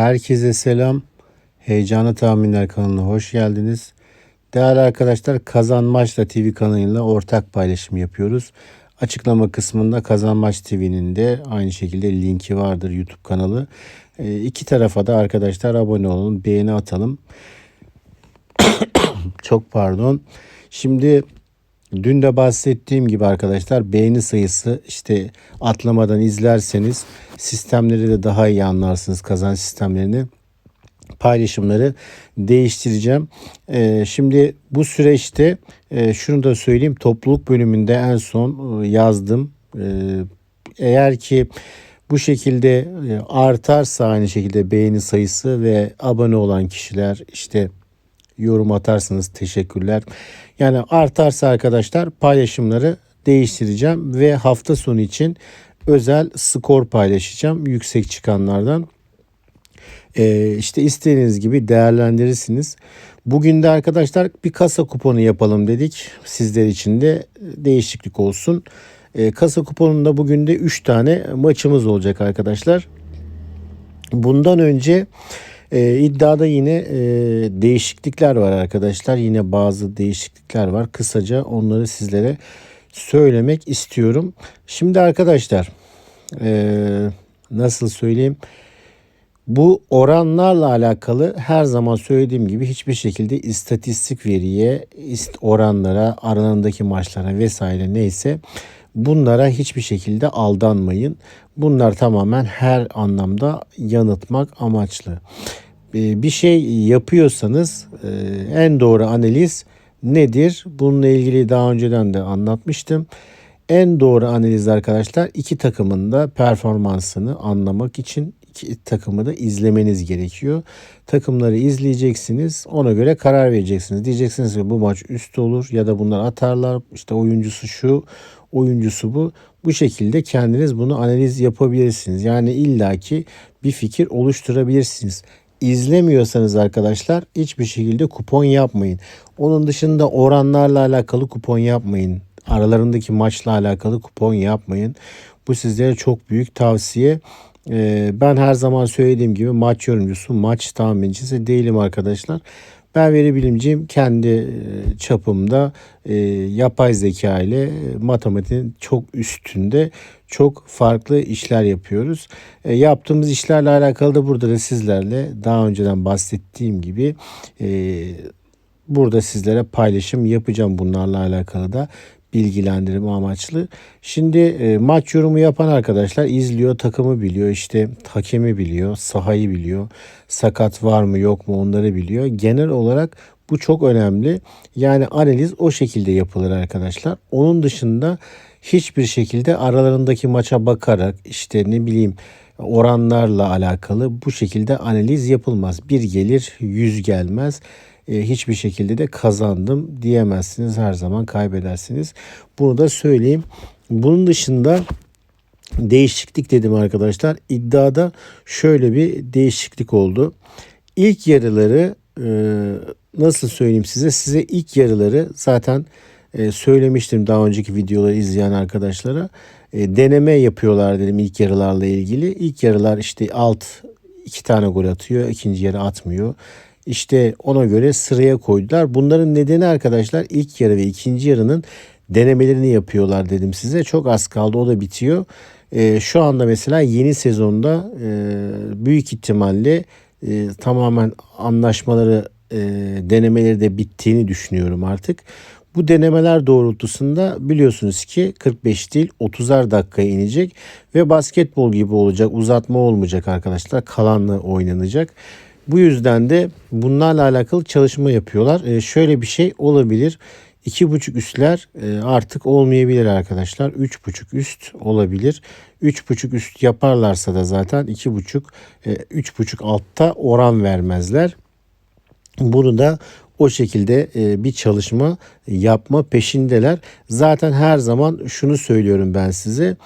Herkese selam. Heyecanlı Tahminler kanalına hoş geldiniz. Değerli arkadaşlar Kazan Maçla TV kanalıyla ortak paylaşım yapıyoruz. Açıklama kısmında Kazan Maç TV'nin de aynı şekilde linki vardır YouTube kanalı. E, iki tarafa da arkadaşlar abone olun, beğeni atalım. Çok pardon. Şimdi Dün de bahsettiğim gibi arkadaşlar beğeni sayısı işte atlamadan izlerseniz sistemleri de daha iyi anlarsınız kazanç sistemlerini paylaşımları değiştireceğim. Ee, şimdi bu süreçte e, şunu da söyleyeyim topluluk bölümünde en son e, yazdım. E, eğer ki bu şekilde e, artarsa aynı şekilde beğeni sayısı ve abone olan kişiler işte yorum atarsınız teşekkürler. Yani artarsa arkadaşlar paylaşımları değiştireceğim ve hafta sonu için özel skor paylaşacağım yüksek çıkanlardan. Ee, işte istediğiniz gibi değerlendirirsiniz. Bugün de arkadaşlar bir kasa kuponu yapalım dedik. Sizler için de değişiklik olsun. Ee, kasa kuponunda bugün de 3 tane maçımız olacak arkadaşlar. Bundan önce e, iddiada yine e, değişiklikler var arkadaşlar. Yine bazı değişiklikler var. Kısaca onları sizlere söylemek istiyorum. Şimdi arkadaşlar e, nasıl söyleyeyim? Bu oranlarla alakalı her zaman söylediğim gibi hiçbir şekilde istatistik veriye, oranlara, aralarındaki maçlara vesaire neyse bunlara hiçbir şekilde aldanmayın. Bunlar tamamen her anlamda yanıtmak amaçlı. Ee, bir şey yapıyorsanız e, en doğru analiz nedir? Bununla ilgili daha önceden de anlatmıştım. En doğru analiz arkadaşlar iki takımın da performansını anlamak için iki takımı da izlemeniz gerekiyor. Takımları izleyeceksiniz. Ona göre karar vereceksiniz. Diyeceksiniz ki bu maç üst olur ya da bunlar atarlar. İşte oyuncusu şu, oyuncusu bu. Bu şekilde kendiniz bunu analiz yapabilirsiniz. Yani illaki bir fikir oluşturabilirsiniz. İzlemiyorsanız arkadaşlar hiçbir şekilde kupon yapmayın. Onun dışında oranlarla alakalı kupon yapmayın. Aralarındaki maçla alakalı kupon yapmayın. Bu sizlere çok büyük tavsiye. Ee, ben her zaman söylediğim gibi maç yorumcusu, maç tahmincisi değilim arkadaşlar. Ben veri bilimciyim. Kendi e, çapımda e, yapay zeka ile matematiğin çok üstünde çok farklı işler yapıyoruz. E, yaptığımız işlerle alakalı da burada da sizlerle daha önceden bahsettiğim gibi burada sizlere paylaşım yapacağım bunlarla alakalı da bilgilendirme amaçlı. Şimdi e, maç yorumu yapan arkadaşlar izliyor, takımı biliyor, işte hakemi biliyor, sahayı biliyor, sakat var mı yok mu onları biliyor. Genel olarak bu çok önemli. Yani analiz o şekilde yapılır arkadaşlar. Onun dışında hiçbir şekilde aralarındaki maça bakarak işte ne bileyim oranlarla alakalı bu şekilde analiz yapılmaz. Bir gelir yüz gelmez. E, hiçbir şekilde de kazandım diyemezsiniz. Her zaman kaybedersiniz. Bunu da söyleyeyim. Bunun dışında değişiklik dedim arkadaşlar. İddiada şöyle bir değişiklik oldu. İlk yarıları e, nasıl söyleyeyim size? Size ilk yarıları zaten e, söylemiştim daha önceki videoları izleyen arkadaşlara. deneme yapıyorlar dedim ilk yarılarla ilgili. İlk yarılar işte alt iki tane gol atıyor. ikinci yarı atmıyor. İşte ona göre sıraya koydular. Bunların nedeni arkadaşlar ilk yarı ve ikinci yarının denemelerini yapıyorlar dedim size. Çok az kaldı o da bitiyor. E, şu anda mesela yeni sezonda e, büyük ihtimalle e, tamamen anlaşmaları e, denemeleri de bittiğini düşünüyorum artık. Bu denemeler doğrultusunda biliyorsunuz ki 45 değil 30'ar dakikaya inecek ve basketbol gibi olacak uzatma olmayacak arkadaşlar kalanla oynanacak. Bu yüzden de bunlarla alakalı çalışma yapıyorlar. E, şöyle bir şey olabilir. 2.5 üstler e, artık olmayabilir arkadaşlar. 3.5 üst olabilir. 3.5 üst yaparlarsa da zaten 2.5 e, 3.5 altta oran vermezler. Bunu da o şekilde e, bir çalışma yapma peşindeler. Zaten her zaman şunu söylüyorum ben size.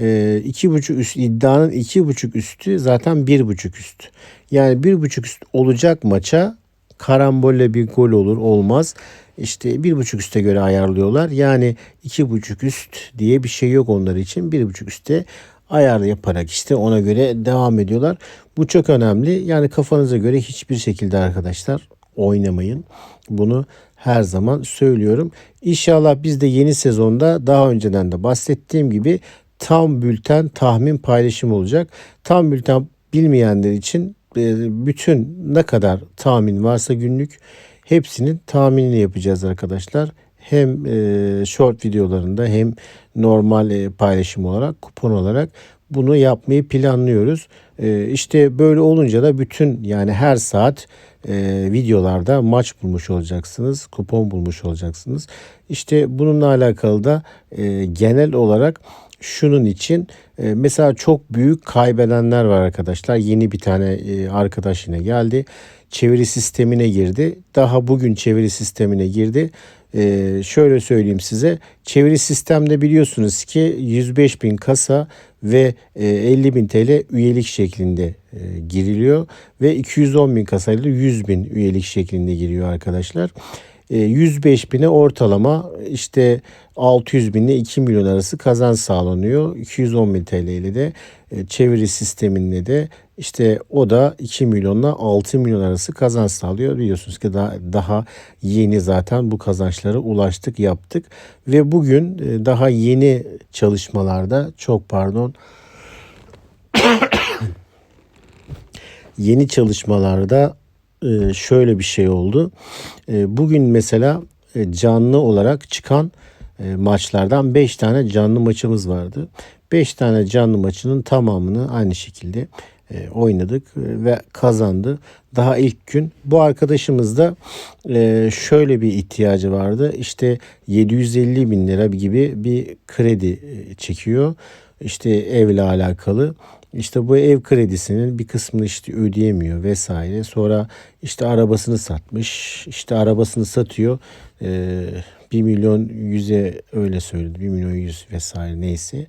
E, iki buçuk üst iddianın iki buçuk üstü zaten bir buçuk üst. Yani bir buçuk üst olacak maça karambolle bir gol olur olmaz. İşte bir buçuk üste göre ayarlıyorlar. Yani iki buçuk üst diye bir şey yok onlar için. Bir buçuk üste ayar yaparak işte ona göre devam ediyorlar. Bu çok önemli. Yani kafanıza göre hiçbir şekilde arkadaşlar oynamayın. Bunu her zaman söylüyorum. İnşallah biz de yeni sezonda daha önceden de bahsettiğim gibi tam bülten tahmin paylaşım olacak. Tam bülten bilmeyenler için e, bütün ne kadar tahmin varsa günlük hepsinin tahminini yapacağız arkadaşlar. Hem e, short videolarında hem normal e, paylaşım olarak kupon olarak bunu yapmayı planlıyoruz. İşte böyle olunca da bütün yani her saat videolarda maç bulmuş olacaksınız, kupon bulmuş olacaksınız. İşte bununla alakalı da genel olarak şunun için e, mesela çok büyük kaybedenler var arkadaşlar. Yeni bir tane e, arkadaş yine geldi. Çeviri sistemine girdi. Daha bugün çeviri sistemine girdi. E, şöyle söyleyeyim size. Çeviri sistemde biliyorsunuz ki 105 bin kasa ve e, 50 bin TL üyelik şeklinde e, giriliyor. Ve 210 bin kasayla 100 bin üyelik şeklinde giriyor arkadaşlar. E, 105 bine ortalama işte 600 bin ile 2 milyon arası kazanç sağlanıyor. 210 bin TL ile de e, çeviri sisteminde de işte o da 2 milyonla 6 milyon arası kazanç sağlıyor. Biliyorsunuz ki daha, daha yeni zaten bu kazançlara ulaştık yaptık. Ve bugün e, daha yeni çalışmalarda çok pardon yeni çalışmalarda e, şöyle bir şey oldu. E, Bugün mesela e, canlı olarak çıkan maçlardan 5 tane canlı maçımız vardı. 5 tane canlı maçının tamamını aynı şekilde oynadık ve kazandı. Daha ilk gün bu arkadaşımız da e, şöyle bir ihtiyacı vardı. İşte 750 bin lira gibi bir kredi çekiyor. İşte evle alakalı. İşte bu ev kredisinin bir kısmını işte ödeyemiyor vesaire. Sonra işte arabasını satmış. İşte arabasını satıyor. Ee, 1 milyon 100'e öyle söyledi. 1 milyon 100 vesaire neyse.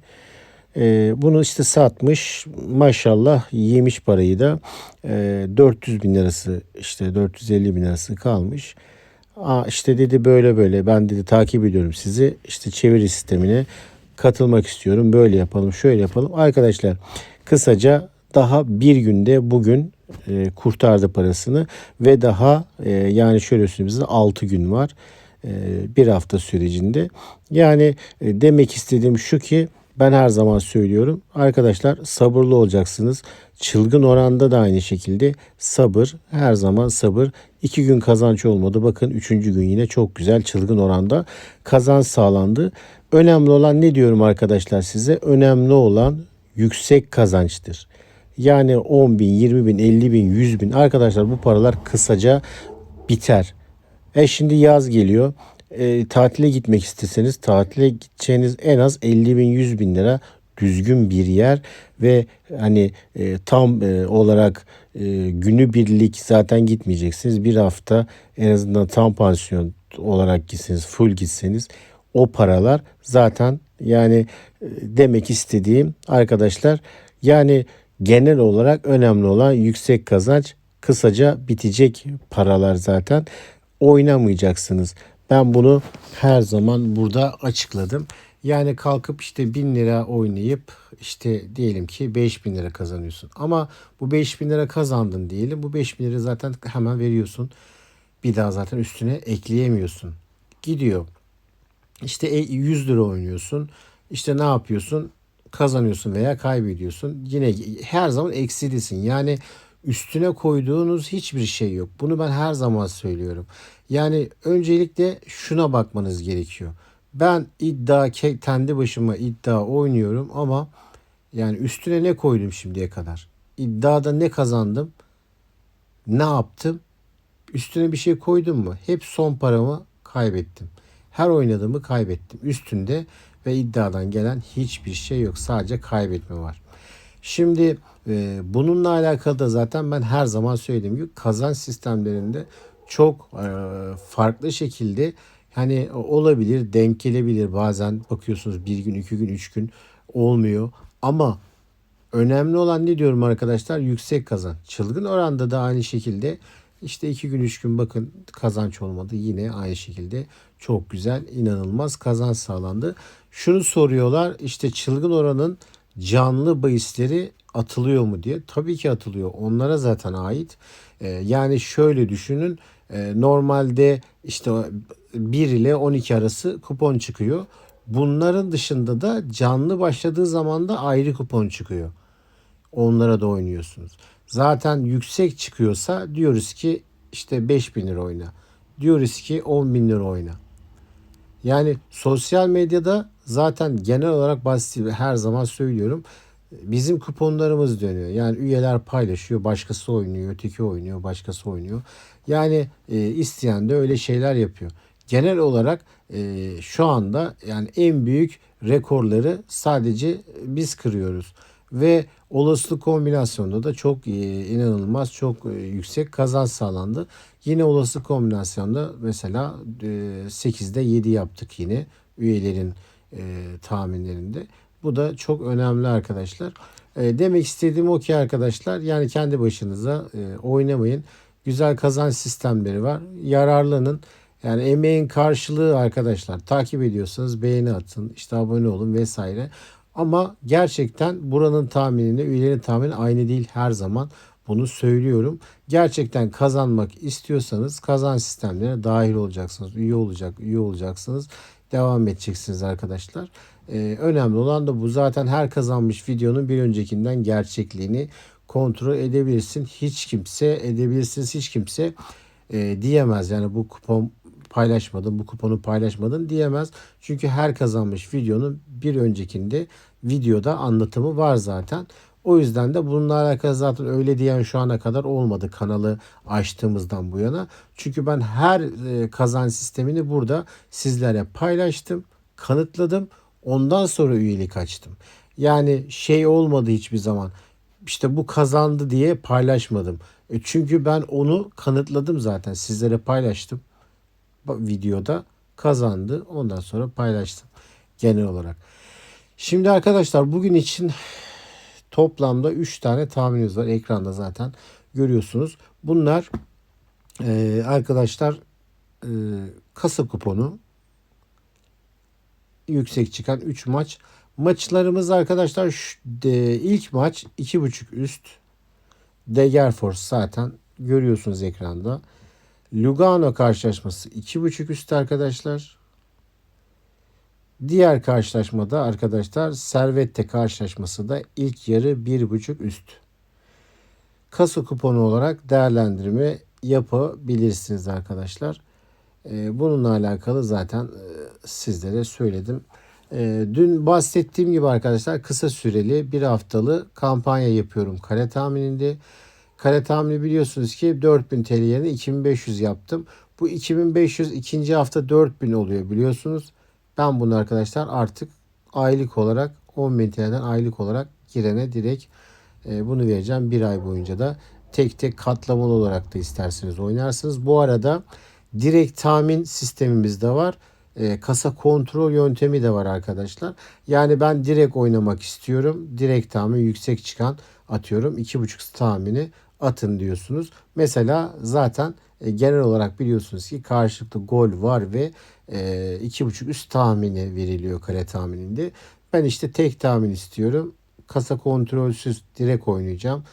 Ee, bunu işte satmış. Maşallah yemiş parayı da e, 400 bin lirası işte 450 bin lirası kalmış. Aa, işte dedi böyle böyle ben dedi takip ediyorum sizi. İşte çeviri sistemine katılmak istiyorum. Böyle yapalım, şöyle yapalım. Arkadaşlar kısaca daha bir günde bugün e, kurtardı parasını ve daha e, yani şöyle söyleyeyim size 6 gün var. E, bir hafta sürecinde. Yani e, demek istediğim şu ki ben her zaman söylüyorum. Arkadaşlar sabırlı olacaksınız. Çılgın oranda da aynı şekilde sabır. Her zaman sabır. İki gün kazanç olmadı. Bakın üçüncü gün yine çok güzel çılgın oranda kazanç sağlandı. Önemli olan ne diyorum arkadaşlar size? Önemli olan yüksek kazançtır. Yani 10 bin, 20 bin, 50 bin, 100 bin arkadaşlar bu paralar kısaca biter. E şimdi yaz geliyor. E, tatile gitmek isteseniz tatile gideceğiniz en az 50 bin 100 bin lira düzgün bir yer ve hani e, tam e, olarak e, günü birlik zaten gitmeyeceksiniz. Bir hafta en azından tam pansiyon olarak gitseniz full gitseniz o paralar zaten yani e, demek istediğim arkadaşlar yani genel olarak önemli olan yüksek kazanç kısaca bitecek paralar zaten oynamayacaksınız. Ben bunu her zaman burada açıkladım. Yani kalkıp işte 1000 lira oynayıp işte diyelim ki 5000 lira kazanıyorsun. Ama bu 5000 lira kazandın diyelim. Bu 5000 lira zaten hemen veriyorsun. Bir daha zaten üstüne ekleyemiyorsun. Gidiyor. İşte 100 lira oynuyorsun. İşte ne yapıyorsun? Kazanıyorsun veya kaybediyorsun. Yine her zaman eksidesin. Yani üstüne koyduğunuz hiçbir şey yok. Bunu ben her zaman söylüyorum. Yani öncelikle şuna bakmanız gerekiyor. Ben iddia kendi başıma iddia oynuyorum ama yani üstüne ne koydum şimdiye kadar? İddiada ne kazandım? Ne yaptım? Üstüne bir şey koydum mu? Hep son paramı kaybettim. Her oynadığımı kaybettim. Üstünde ve iddiadan gelen hiçbir şey yok. Sadece kaybetme var. Şimdi e, bununla alakalı da zaten ben her zaman söylediğim gibi kazanç sistemlerinde çok e, farklı şekilde hani olabilir, denk gelebilir. Bazen bakıyorsunuz bir gün, iki gün, üç gün olmuyor. Ama önemli olan ne diyorum arkadaşlar? Yüksek kazanç. Çılgın oranda da aynı şekilde işte iki gün, üç gün bakın kazanç olmadı. Yine aynı şekilde çok güzel, inanılmaz kazanç sağlandı. Şunu soruyorlar işte çılgın oranın canlı bahisleri atılıyor mu diye. Tabii ki atılıyor. Onlara zaten ait. Ee, yani şöyle düşünün. Ee, normalde işte 1 ile 12 arası kupon çıkıyor. Bunların dışında da canlı başladığı zaman da ayrı kupon çıkıyor. Onlara da oynuyorsunuz. Zaten yüksek çıkıyorsa diyoruz ki işte 5000 lira oyna. Diyoruz ki 10 bin lira oyna. Yani sosyal medyada zaten genel olarak basit her zaman söylüyorum. Bizim kuponlarımız dönüyor. Yani üyeler paylaşıyor, başkası oynuyor, öteki oynuyor, başkası oynuyor. Yani e, isteyen de öyle şeyler yapıyor. Genel olarak e, şu anda yani en büyük rekorları sadece biz kırıyoruz ve olasılık kombinasyonunda da çok e, inanılmaz çok e, yüksek kazanç sağlandı. Yine olasılık kombinasyonda mesela e, 8'de 7 yaptık yine üyelerin e, tahminlerinde. Bu da çok önemli arkadaşlar. E, demek istediğim o ki arkadaşlar yani kendi başınıza e, oynamayın. Güzel kazanç sistemleri var. Yararlanın. Yani emeğin karşılığı arkadaşlar takip ediyorsanız beğeni atın, işte abone olun vesaire. Ama gerçekten buranın tahmininde üyelerin tahmini aynı değil her zaman. Bunu söylüyorum. Gerçekten kazanmak istiyorsanız kazan sistemlerine dahil olacaksınız. Üye olacak, üye olacaksınız. Devam edeceksiniz arkadaşlar. Ee, önemli olan da bu. Zaten her kazanmış videonun bir öncekinden gerçekliğini kontrol edebilirsin. Hiç kimse edebilirsiniz. Hiç kimse e, diyemez. Yani bu kupon paylaşmadın, bu kuponu paylaşmadın diyemez. Çünkü her kazanmış videonun bir öncekinde videoda anlatımı var zaten. O yüzden de bununla alakalı zaten öyle diyen şu ana kadar olmadı kanalı açtığımızdan bu yana. Çünkü ben her e, kazanç sistemini burada sizlere paylaştım, kanıtladım. Ondan sonra üyelik açtım. Yani şey olmadı hiçbir zaman. İşte bu kazandı diye paylaşmadım. E çünkü ben onu kanıtladım zaten. Sizlere paylaştım videoda kazandı. Ondan sonra paylaştım genel olarak. Şimdi arkadaşlar bugün için toplamda 3 tane tahminimiz var. Ekranda zaten görüyorsunuz. Bunlar e, arkadaşlar e, kasa kuponu yüksek çıkan 3 maç. Maçlarımız arkadaşlar şu, de, ilk maç 2.5 üst. Degerfors zaten görüyorsunuz ekranda. Lugano karşılaşması 2.5 üst arkadaşlar. Diğer karşılaşmada arkadaşlar Servette karşılaşması da ilk yarı 1.5 üst. Kasa kuponu olarak değerlendirme yapabilirsiniz arkadaşlar. Ee, bununla alakalı zaten e, sizlere söyledim. Ee, dün bahsettiğim gibi arkadaşlar kısa süreli bir haftalı kampanya yapıyorum kare tahmininde. Kare tahmini biliyorsunuz ki 4000 TL yerine 2500 yaptım. Bu 2500 ikinci hafta 4000 oluyor biliyorsunuz. Ben bunu arkadaşlar artık aylık olarak 10.000 TL'den aylık olarak girene direkt e, bunu vereceğim. Bir ay boyunca da tek tek katlamalı olarak da isterseniz oynarsınız. Bu arada direkt tahmin sistemimiz de var. E, kasa kontrol yöntemi de var arkadaşlar. Yani ben direkt oynamak istiyorum. Direkt tahmin yüksek çıkan atıyorum. 2.5 tahmini atın diyorsunuz. Mesela zaten e, genel olarak biliyorsunuz ki karşılıklı gol var ve e, iki buçuk üst tahmini veriliyor kare tahmininde. Ben işte tek tahmin istiyorum. Kasa kontrolsüz direkt oynayacağım.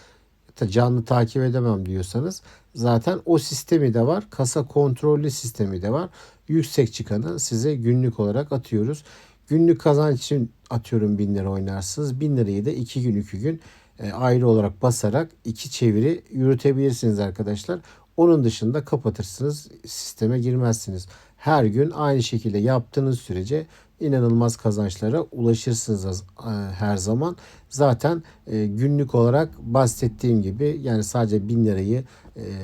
Canlı takip edemem diyorsanız zaten o sistemi de var. Kasa kontrollü sistemi de var. Yüksek çıkanı size günlük olarak atıyoruz. Günlük kazanç için atıyorum 1000 lira oynarsınız. 1000 lirayı da 2 gün 2 gün e, ayrı olarak basarak iki çeviri yürütebilirsiniz arkadaşlar. Onun dışında kapatırsınız, sisteme girmezsiniz. Her gün aynı şekilde yaptığınız sürece inanılmaz kazançlara ulaşırsınız e, her zaman. Zaten e, günlük olarak bahsettiğim gibi yani sadece 1000 lirayı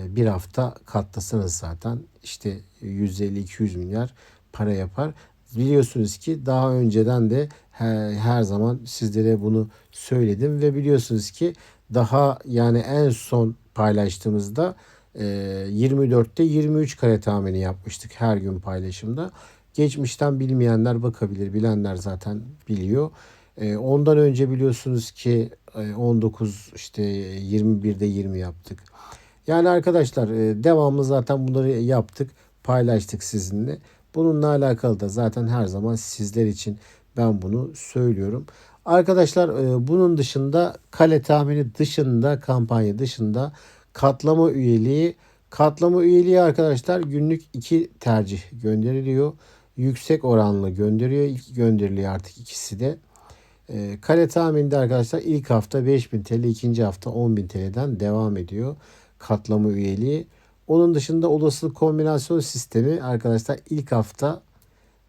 bir hafta katlasanız zaten işte 150-200 milyar para yapar. Biliyorsunuz ki daha önceden de her, zaman sizlere bunu söyledim ve biliyorsunuz ki daha yani en son paylaştığımızda e, 24'te 23 kare tahmini yapmıştık her gün paylaşımda. Geçmişten bilmeyenler bakabilir, bilenler zaten biliyor. E, ondan önce biliyorsunuz ki e, 19 işte 21'de 20 yaptık. Yani arkadaşlar e, devamlı zaten bunları yaptık, paylaştık sizinle. Bununla alakalı da zaten her zaman sizler için ben bunu söylüyorum. Arkadaşlar e, bunun dışında kale tahmini dışında kampanya dışında katlama üyeliği katlama üyeliği arkadaşlar günlük iki tercih gönderiliyor. Yüksek oranlı gönderiyor. İlk gönderiliyor artık ikisi de. E, kale tahmininde arkadaşlar ilk hafta 5000 TL, ikinci hafta 10.000 TL'den devam ediyor katlama üyeliği. Onun dışında olasılık kombinasyon sistemi arkadaşlar ilk hafta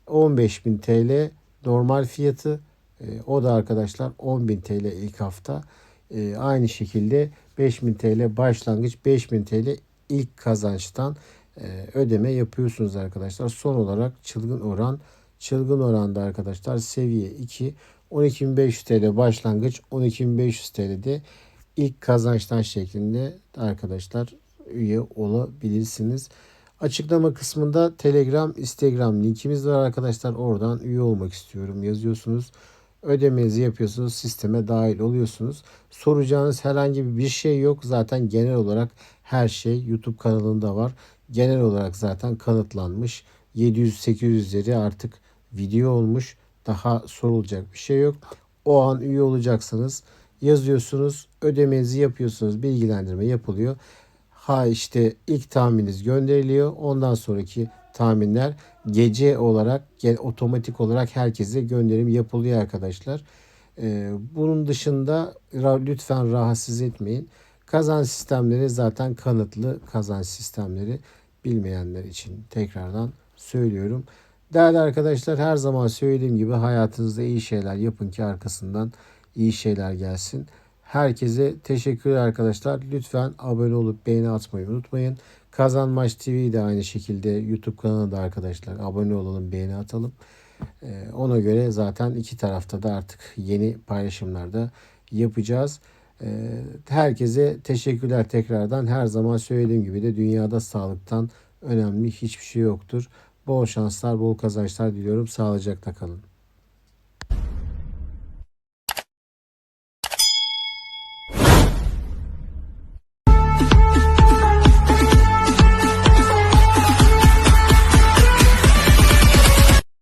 15.000 TL normal fiyatı. E, o da arkadaşlar 10.000 TL ilk hafta. E, aynı şekilde 5000 TL başlangıç 5000 TL ilk kazançtan e, ödeme yapıyorsunuz arkadaşlar. Son olarak çılgın oran çılgın oranda arkadaşlar seviye 2 12.500 TL başlangıç 12.500 TL'de ilk kazançtan şeklinde arkadaşlar üye olabilirsiniz. Açıklama kısmında Telegram, Instagram linkimiz var arkadaşlar. Oradan üye olmak istiyorum yazıyorsunuz. Ödemenizi yapıyorsunuz. Sisteme dahil oluyorsunuz. Soracağınız herhangi bir şey yok. Zaten genel olarak her şey YouTube kanalında var. Genel olarak zaten kanıtlanmış. 700-800'leri artık video olmuş. Daha sorulacak bir şey yok. O an üye olacaksınız. Yazıyorsunuz. Ödemenizi yapıyorsunuz. Bilgilendirme yapılıyor. Ha işte ilk tahmininiz gönderiliyor. Ondan sonraki tahminler gece olarak otomatik olarak herkese gönderim yapılıyor arkadaşlar. Ee, bunun dışında lütfen rahatsız etmeyin. Kazanç sistemleri zaten kanıtlı kazanç sistemleri bilmeyenler için tekrardan söylüyorum. Değerli arkadaşlar her zaman söylediğim gibi hayatınızda iyi şeyler yapın ki arkasından iyi şeyler gelsin. Herkese teşekkürler arkadaşlar. Lütfen abone olup beğeni atmayı unutmayın. Kazanmaç TV de aynı şekilde YouTube kanalında arkadaşlar abone olalım, beğeni atalım. Ee, ona göre zaten iki tarafta da artık yeni paylaşımlarda yapacağız. Ee, herkese teşekkürler tekrardan. Her zaman söylediğim gibi de dünyada sağlıktan önemli hiçbir şey yoktur. Bol şanslar, bol kazançlar diliyorum. Sağlıcakla kalın.